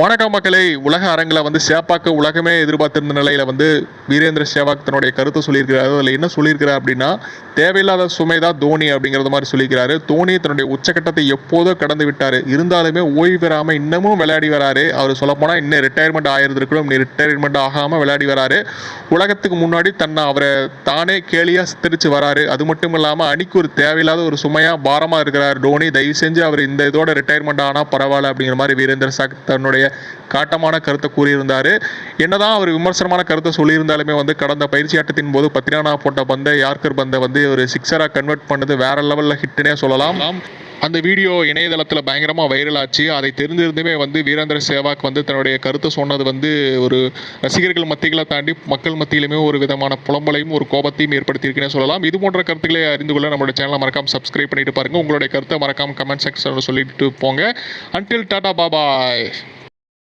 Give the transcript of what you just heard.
வணக்கம் மக்களே. உலக அரங்கில் வந்து சேப்பாக்க உலகமே எதிர்பார்த்திருந்த நிலையில் வந்து வீரேந்திர சேவாக் தன்னுடைய கருத்தை சொல்லியிருக்கிறார் அதில் என்ன சொல்லியிருக்கிறார் அப்படின்னா தேவையில்லாத சுமை தான் தோனி அப்படிங்கிறது மாதிரி சொல்லிக்கிறாரு. தோனி தன்னுடைய உச்சக்கட்டத்தை எப்போதோ கடந்து விட்டார். இருந்தாலுமே ஓய்வு பெறாமல் இன்னமும் விளையாடி வராரு. அவர் சொல்லப்போனால் இன்னும் ரிட்டையர்மெண்ட் ஆயிருந்திருக்கணும். இன்னும் ரிட்டையர்மெண்ட் ஆகாமல் விளையாடி வராரு. உலகத்துக்கு முன்னாடி தன்னை அவரை தானே கேலியாக சித்தரித்து வராரு. அது மட்டும் இல்லாமல் அணிக்கு ஒரு தேவையில்லாத ஒரு சுமையாக பாரமாக இருக்கிறார் தோனி. தயவு செஞ்சு அவர் இந்த இதோட ரிட்டையர்மெண்ட் ஆனால் பரவாயில்ல அப்படிங்கிற மாதிரி வீரேந்திர சாக் தன்னுடைய காட்டமான கருத்தை கூறியிருந்தார். என்னதான் அவர் விமர்சனமான கருத்தை சொல்லியிருந்தாலுமே வந்து கடந்த பயிற்சி ஆட்டத்தின் போது பத்ரியானா போட்ட பந்தை யார்கர் பந்தை வந்து ஒரு சிக்ஸராக கன்வெர்ட் பண்ணது வேற லெவலில் ஹிட்னே சொல்லலாம். அந்த வீடியோ இணையதளத்தில் பயங்கரமாக வைரல் ஆச்சு. அதை தெரிஞ்சிருந்துமே வந்து வீரேந்திர சேவாக் வந்து தன்னுடைய கருத்தை சொன்னது வந்து ஒரு ரசிகர்கள் மத்திகளை தாண்டி மக்கள் மத்தியிலுமே ஒரு விதமான புலம்பலையும் ஒரு கோபத்தையும் ஏற்படுத்தியிருக்குன்னே சொல்லலாம். இது போன்ற கருத்துக்களை அறிந்து கொள்ள நம்மளோட சேனலை மறக்காம சப்ஸ்கிரைப் பண்ணிட்டு பாருங்கள் உங்களுடைய கருத்தை மறக்காம கமெண்ட் செக்ஷனில் சொல்லிட்டு போங்க. அன்டில் டாடா பாபாய்